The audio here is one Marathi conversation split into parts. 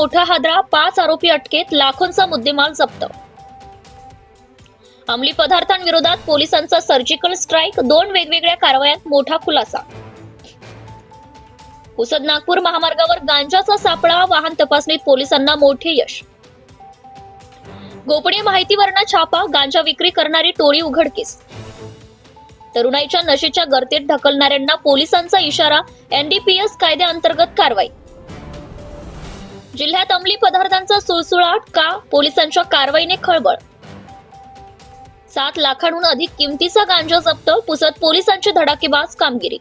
मोठा हादरा पाच आरोपी अटकेत लाखोंचा मुद्देमाल जप्त. अंमली पदार्थांविरोधात पोलिसांचा सर्जिकल स्ट्राईक दोन वेगवेगळ्या कारवायात मोठा खुलासा. पुसद नागपूर महामार्गावर गांजाचा सापळा वाहन तपासणीत पोलिसांना मोठे यश. गोपनीय माहितीवरनं छापा गांजा विक्री करणारी टोळी उघडकीस. तरुणाईच्या नशेच्या गर्तेत ढकलणाऱ्यांना पोलिसांचा इशारा एनडीपीएस कायद्याअंतर्गत कारवाई. जिल्ह्यात अंमली पदार्थांचा सुळसुळाट का? पोलिसांच्या कारवाईने खळबळ. सात लाखांहून अधिक किमतीचा गांजा जप्त पुसत पोलिसांची धडाकेबाज कामगिरी.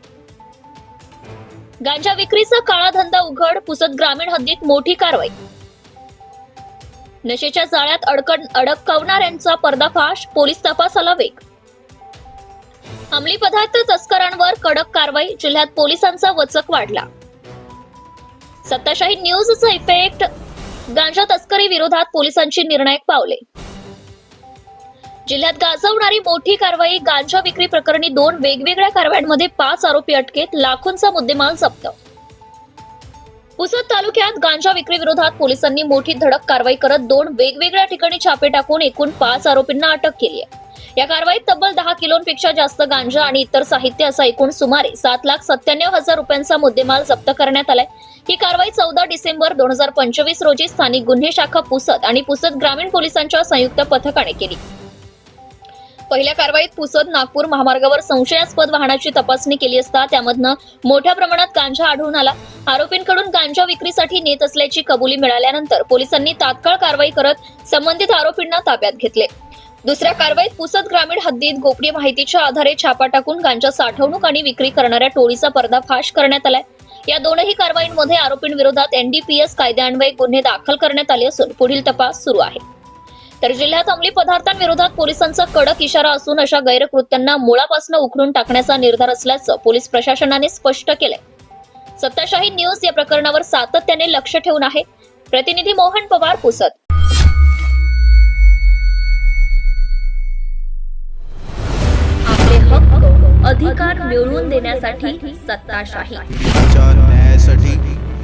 गांजा विक्रीचा काळा धंदा उघड पुसत ग्रामीण हद्दीत मोठी कारवाई. नशेच्या जाळ्यात अडकण अडकवणाऱ्यांचा पर्दाफाश पोलीस तपासाला वेग. अंमली पदार्थ तस्करांवर कडक कारवाई जिल्ह्यात पोलिसांचा वचक वाढला. सत्ताशाही न्यूजचा इफेक्ट गांजा तस्करी विरोधात पोलिसांची निर्णायक पावले. जिल्ह्यात गाजवणारी मोठी कारवाई गांजा विक्री प्रकरणी दोन वेगवेगळ्या कारवायांमध्ये पाच आरोपी अटकेत लाखोंचा मुद्देमाल जप्त. पुसद तालुक्यात गांजा विक्री विरोधात पोलिसांनी मोठी धडक कारवाई करत दोन वेगवेगळ्या ठिकाणी छापे टाकून एकूण पाच आरोपींना अटक केली आहे. या कारवाईत तब्बल दहा किलोंपेक्षा जास्त गांजा आणि इतर साहित्य असा एकूण सुमारे सात लाख सत्त्याण्णव हजार रुपयांचा मुद्देमाल जप्त करण्यात आलाय. ही कारवाई चौदा डिसेंबर दोन हजार पंचवीस रोजी स्थानिक गुन्हे शाखा पुसद आणि पुसद ग्रामीण पोलिसांच्या संयुक्त पथकाने केली. पहिल्या कारवाईत पुसद नागपूर महामार्गावर संशयास्पद वाहनाची तपासणी केली असता त्यामधनं मोठ्या प्रमाणात गांजा आढळून आला. आरोपींकडून गांजा विक्रीसाठी नेत असल्याची कबुली मिळाल्यानंतर पोलिसांनी तात्काळ कारवाई करत संबंधित आरोपींना ताब्यात घेतले. दुसऱ्या कारवाईत पुसद ग्रामीण हद्दीत गोपनीय माहितीच्या आधारे छापा टाकून गांजा साठवणूक आणि विक्री करणाऱ्या टोळीचा पर्दाफाश करण्यात आलाय. या दोनही कारवाईंमध्ये आरोपींविरोधात एनडीपीएस कायद्यान्वये गुन्हे दाखल करण्यात आले असून पुढील तपास सुरू आहे. तर जिल्ह्यात अंमली पदार्थांविरोधात पोलिसांचा कडक इशारा असून अशा गैरकृत्यांना मुळापासून उखडून टाकण्याचा निर्धार असल्याचं पोलीस प्रशासनाने स्पष्ट केलंय. सत्ताशाही न्यूज या प्रकरणावर सातत्याने लक्ष ठेवून आहे. प्रतिनिधी मोहन पवार हक्क अधिकार मिळवून देण्यासाठी सत्ताशाही. न्यायासाठी